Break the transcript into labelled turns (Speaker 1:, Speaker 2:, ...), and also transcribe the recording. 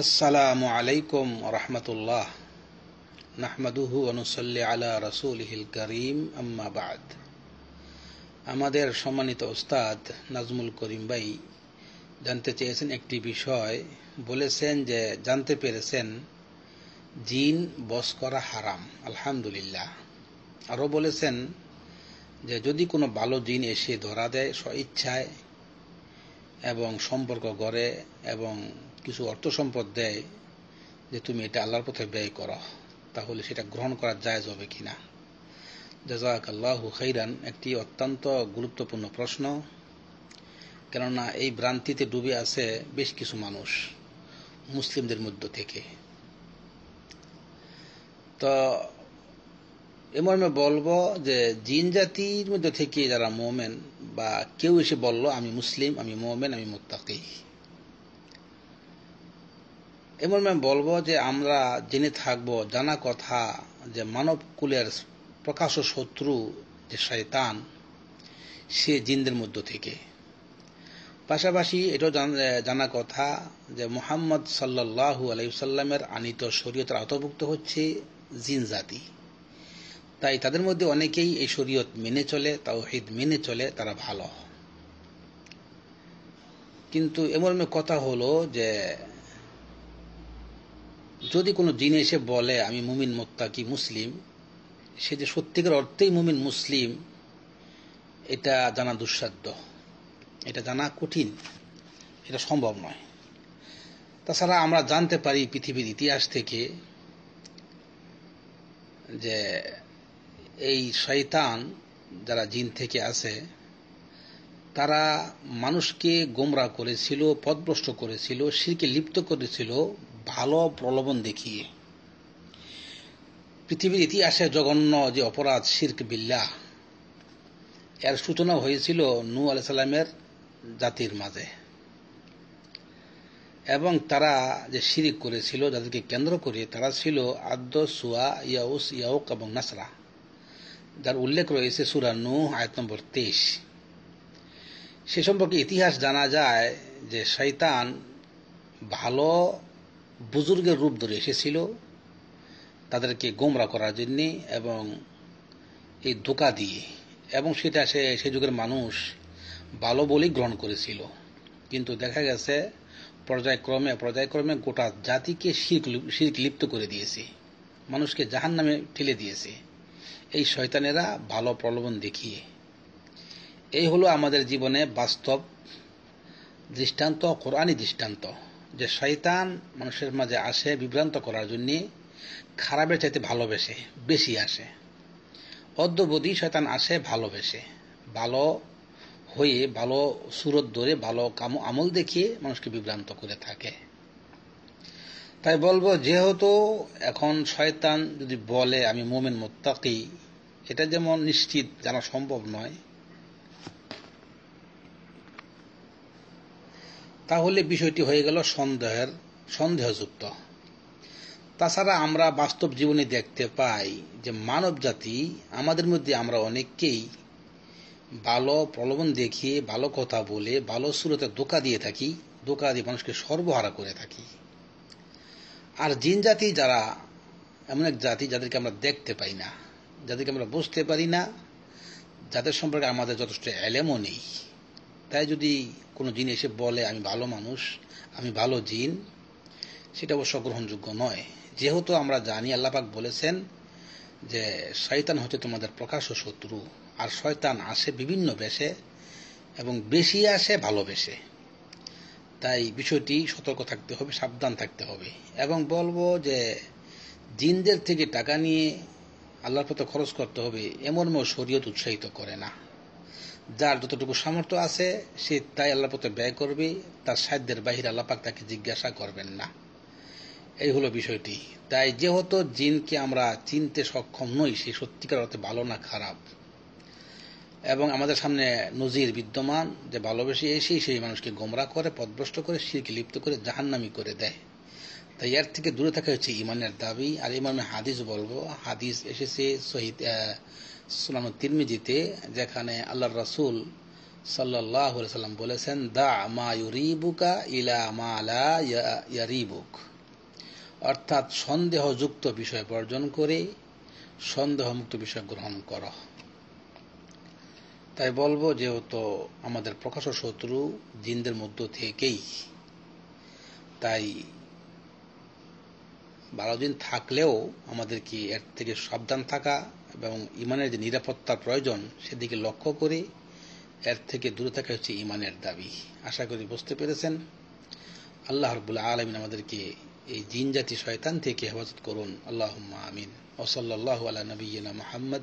Speaker 1: আসসালামু আলাইকুম রহমতুল্লাহ। নাহমাদুহু অনুসল্লি আলা রসুলহিল করিম, আম্মা বাদ। আমাদের সম্মানিত ওস্তাদ নাজমুল করিম ভাই জানতে চেয়েছেন একটি বিষয়। বলেছেন যে, জানতে পেরেছেন, জিন বস করা হারাম, আলহামদুলিল্লাহ। আরও বলেছেন যে, যদি কোনো ভালো জিন এসে ধরা দেয় স্ব ইচ্ছায় এবং সম্পর্ক গড়ে এবং কিছু অর্থ সম্পদ দেয় যে তুমি এটা আল্লাহর পথে ব্যয় করো, তাহলে সেটা গ্রহণ করা যায় হবে কিনা? জাজাক আল্লাহ খৈরান একটি অত্যন্ত গুরুত্বপূর্ণ প্রশ্ন। কেননা এই ভ্রান্তিতে ডুবে আছে বেশ কিছু মানুষ, মুসলিমদের মধ্য থেকে। তো এমন বলব যে জিন জাতির মধ্যে থেকে যারা মোমেন বা কেউ এসে বলল, আমি মুসলিম, আমি মোমেন, আমি মোত্তাকি। এমন বলব যে, আমরা জেনে থাকব, জানা কথা যে মানব কুলের প্রকাশ শত্রু যে শয়তান, সে জিনদের মধ্য থেকে। পাশাপাশি এটাও জানা কথা যে, মোহাম্মদ সাল্লাহু আলাইসাল্লামের আনিত শরীয়তের আওতাভুক্ত হচ্ছে জিন জাতি। তাই তাদের মধ্যে অনেকেই এই শরীয়ত মেনে চলে, তাওহিদ মেনে চলে, তারা ভালো। কিন্তু এমন কথা হলো যে, যদি কোনো জিন এসে বলে, আমি মুমিন, মোত্তাকি, মুসলিম, সে যে সত্যিকার অর্থেই মুমিন, মুসলিম, এটা জানা দুঃসাধ্য। এটা জানা কঠিন। এটা সম্ভব নয়। তাছাড়া আমরা জানতে পারি পৃথিবীর ইতিহাস থেকে যে এই শয়তান যারা জিন থেকে আছে, তারা মানুষকে গোমরা করেছিল, পদভ্রষ্ট করেছিল সিরকে লিপ্ত করেছিল, ভালো প্রলোভন দেখিয়ে। পৃথিবীর ইতিহাসে জঘন্য যে অপরাধ, শির্ক বিল্লাহ, এর সূচনা হয়েছিল নু আলাইসাল্লামের জাতির মাঝে। এবং তারা যে শিরিক করেছিল, যাদেরকে কেন্দ্র করে তারা ছিল আদ্য সুয়া ইয়াউস, ইয়াউক এবং নাসরা। যার উল্লেখ রয়েছে সুরা নু আয়ত নম্বর তেইশ। সে সম্পর্কে ইতিহাস জানা যায় যে শৈতান ভালো বুজুর্গের রূপ ধরে এসেছিল, তাদেরকে গোমরা করার জন্যে এবং এই ধোকা দিয়ে। এবং সেটা সে সে যুগের মানুষ ভালো বলেই গ্রহণ করেছিল। কিন্তু দেখা গেছে, পর্যায়ক্রমে পর্যায়ক্রমে গোটা জাতিকে শির্ক লিপ্ত করে দিয়েছে। মানুষকে জাহান নামে ঠেলে দিয়েছে। এই শয়তানেরা ভালো প্রলোভন দেখিয়ে। এই হলো আমাদের জীবনে বাস্তব দৃষ্টান্ত কোরআনী দৃষ্টান্ত। যে শয়তান মানুষের মাঝে আসে বিভ্রান্ত করার জন্যে, খারাপের চাইতে ভালোবেসে, বেশি আসে। অদ্যবধি শয়তান আসে ভালোবেসে। ভালো হয়ে, ভালো সুরত ধরে, ভালো কাম আমল দেখিয়ে মানুষকে বিভ্রান্ত করে থাকে। তাই বলব, যেহেতু এখন শয়তান যদি বলে, আমি মোমেন, মোত্তাকি, এটা যেমন নিশ্চিত জানা সম্ভব নয়, তাহলে বিষয়টি হয়ে গেল সন্দেহের, সন্দেহযুক্ত। তাছাড়া আমরা বাস্তব জীবনে দেখতে পাই যে মানব জাতি, আমাদের মধ্যে আমরা অনেককেই ভালো প্রলোভন দেখিয়ে, ভালো কথা বলে, ভালো সুরতে দোকা দিয়ে থাকি দোকা দিয়ে মানুষকে সর্বহারা করে থাকি। আর জিন জাতি যারা, এমন এক জাতি যাদেরকে আমরা দেখতে পাই না, যাদেরকে আমরা বুঝতে পারি না, যাদের সম্পর্কে আমাদের যথেষ্ট এলেমও নেই। তাই যদি কোনো জিন এসে বলে, আমি ভালো মানুষ, আমি ভালো জিন, সেটা অবশ্য গ্রহণযোগ্য নয়। যেহেতু আমরা জানি আল্লাপাক বলেছেন যে, শয়তান হচ্ছে তোমাদের প্রকাশ্য শত্রু, আর শয়তান আসে বিভিন্ন বেশে এবং বেশি আসে ভালোবেসে তাই বিষয়টি সতর্ক থাকতে হবে, সাবধান থাকতে হবে। এবং বলব যে জিনদের থেকে টাকা নিয়ে আল্লাহর পথে খরচ করতে হবে, এমন শরীয়ত উৎসাহিত করে না। যার যতটুকু সামর্থ্য আছে, সে তাই আল্লাহর পথে ব্যয় করবে, তার সাধ্যের বাহিরে আল্লাপাক তাকে জিজ্ঞাসা করবেন না। এই হলো বিষয়টি। তাই যেহেতু জিনকে আমরা চিনতে সক্ষম নই, সে সত্যিকার অর্থে ভালো না, খারাপ। এবং আমাদের সামনে নজির বিদ্যমান, যে ভালোবেসে এসেই সেই মানুষকে গোমরা করে, পদভ্রষ্ট করে শিরকে লিপ্ত করে, জাহান্নামি করে দেয়। তাই এর থেকে দূরে থাকা হচ্ছে ইমানের দাবি। আর ইমানের হাদিস বলব, হাদিস এসেছে শহীদ সুনান তিরমিজিতে, যেখানে আল্লাহ রাসুল সাল্লাহ সাল্লাম বলেছেন, দা মা ইউরিবুকা ইলা মা লা ইয়ারিবুক। অর্থাৎ সন্দেহযুক্ত বিষয় বর্জন করে, সন্দেহমুক্ত বিষয় গ্রহণ কর। তাই বলব যেহেতু আমাদের প্রকাশ শত্রু জিনদের মধ্য থেকেই, তাই বারো দিন থাকলেও আমাদেরকে এর থেকে সাবধান থাকা এবং ইমানের যে নিরাপত্তার প্রয়োজন সেদিকে লক্ষ্য করে এর থেকে দূরে থাকা হচ্ছে ইমানের দাবি। আশা করি বুঝতে পেরেছেন। আল্লাহ রবুল্লা আলমিন আমাদেরকে এই জিন জাতি শয়তান থেকে হেফাজত করুন। আল্লাহ আমিন। ওসল্লাহ আলা নবীনা মোহাম্মদ।